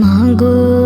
মাগো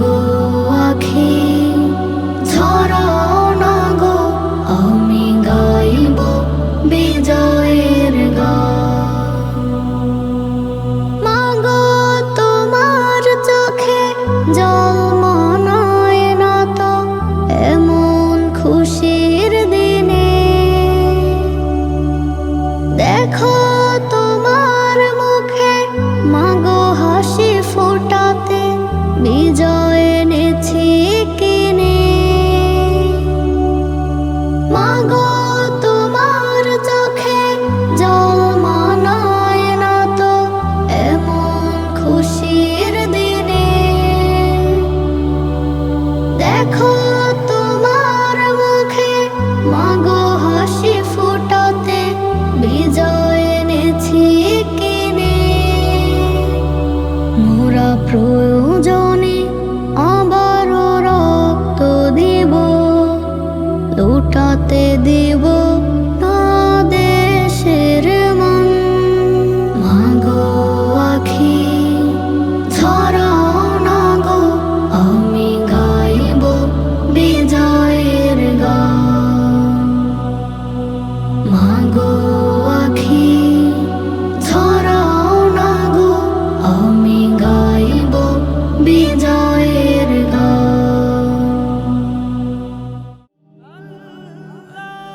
গো আখি। প্রয়োজনে আবারও রক্ত দেব লুটাতে দিব।